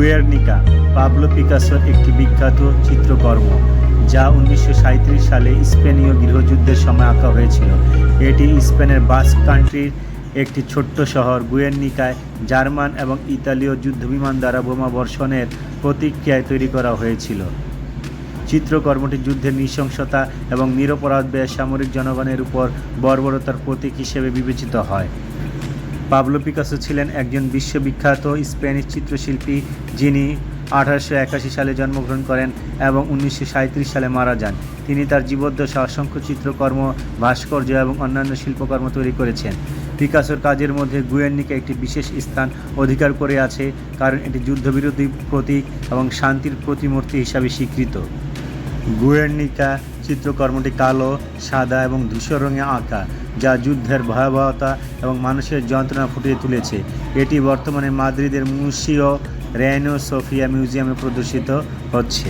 Guernica Pablo পিকাসোর একটি বিখ্যাত চিত্রকর্ম, যা উনিশশো সাঁইত্রিশ সালে স্পেনীয় গৃহযুদ্ধের সময় আঁকা হয়েছিল। এটি স্পেনের বাস কান্ট্রির একটি ছোট্ট শহর গুয়ের্নিকায় জার্মান এবং ইতালীয় যুদ্ধবিমান দ্বারা বোমা বর্ষণের প্রতিক্রিয়ায় তৈরি করা হয়েছিল। চিত্রকর্মটি যুদ্ধের নৃশংসতা এবং নিরপরাধ ব্যয় বেসামরিক জনগণের উপর বর্বরতার প্রতীক হিসেবে বিবেচিত হয়। পাবলো পিকাসো ছিলেন একজন বিশ্ববিখ্যাত স্প্যানিশ চিত্রশিল্পী যিনি আঠারোশো একাশি সালে জন্মগ্রহণ করেন এবং উনিশশো সালে মারা যান। তিনি তার জীবদ্দশা, অসংখ্য চিত্রকর্ম, ভাস্কর্য এবং অন্যান্য শিল্পকর্ম তৈরি করেছেন। পিকাসোর কাজের মধ্যে গুয়ের্নিকা একটি বিশেষ স্থান অধিকার করে আছে, কারণ এটি যুদ্ধবিরোধী প্রতীক এবং শান্তির প্রতিমূর্তি হিসাবে স্বীকৃত। গুয়ের্নিকা চিত্রকর্মটি কালো, সাদা এবং ধূসর রঙে আঁকা, যা যুদ্ধের ভয়াবহতা এবং মানুষের যন্ত্রণা ফুটিয়ে তুলেছে। এটি বর্তমানে মাদ্রিদের মুসিও রেনো সোফিয়া মিউজিয়ামে প্রদর্শিত হচ্ছে।